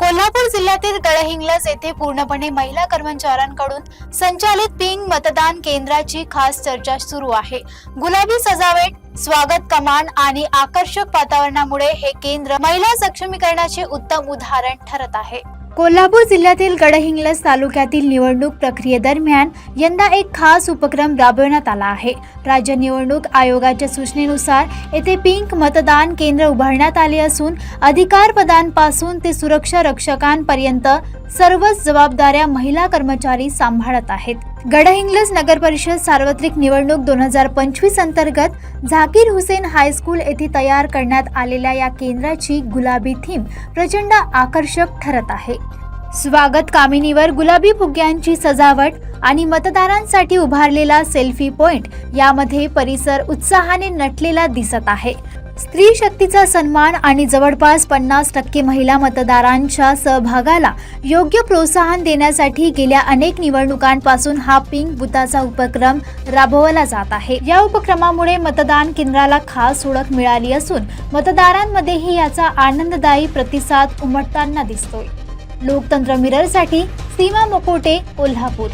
कोल्हापूर जिल्ह्यातील गडहिंग्लज येथे पूर्णपणे महिला कर्मचाऱ्यांकडून संचालित पिंग मतदान केंद्राची खास चर्चा सुरू आहे. गुलाबी सजावट स्वागत कमान आणि आकर्षक वातावरणामुळे हे केंद्र महिला सक्षमीकरणाचे उत्तम उदाहरण ठरत आहे. कोल्हापूर जिल्ह्यातील गडहिंग्लज तालुक्यातील निवडणूक प्रक्रियेदरम्यान यंदा एक खास उपक्रम राबवण्यात आला आहे. राज्य निवडणूक आयोगाच्या सूचनेनुसार येथे पिंक मतदान केंद्र उभारण्यात आले असून अधिकार पदांपासून ते सुरक्षा रक्षकांपर्यंत सर्वच जबाबदाऱ्या महिला कर्मचारी सांभाळत आहेत. गडहिंग्लज नगर परिषद सार्वत्रिक निवडणूक दोन हजार पंचवीस अंतर्गत झाकीर हुसेन हायस्कूल येथे तयार करण्यात आलेल्या या केंद्राची गुलाबी थीम प्रचंड आकर्षक ठरत आहे. स्वागत कामिनीवर गुलाबी फुग्यांची सजावट आणि मतदारांसाठी उभारलेला सेल्फी पॉइंट यामध्ये परिसर उत्साहाने नटलेला दिसत आहे. स्त्री शक्तीचा सन्मान आणि जवळपास पन्नास टक्के महिला मतदारांच्या सहभागाला योग्य प्रोत्साहन देण्यासाठी गेल्या अनेक निवडणुकांपासून हा पिंक बुथाचा उपक्रम राबवला जात आहे. या उपक्रमामुळे मतदान केंद्राला खास ओळख मिळाली असून मतदारांमध्येही याचा आनंददायी प्रतिसाद उमटताना दिसतोय. लोकतंत्र मिररसाठी सीमा मोकोटे कोल्हापूर.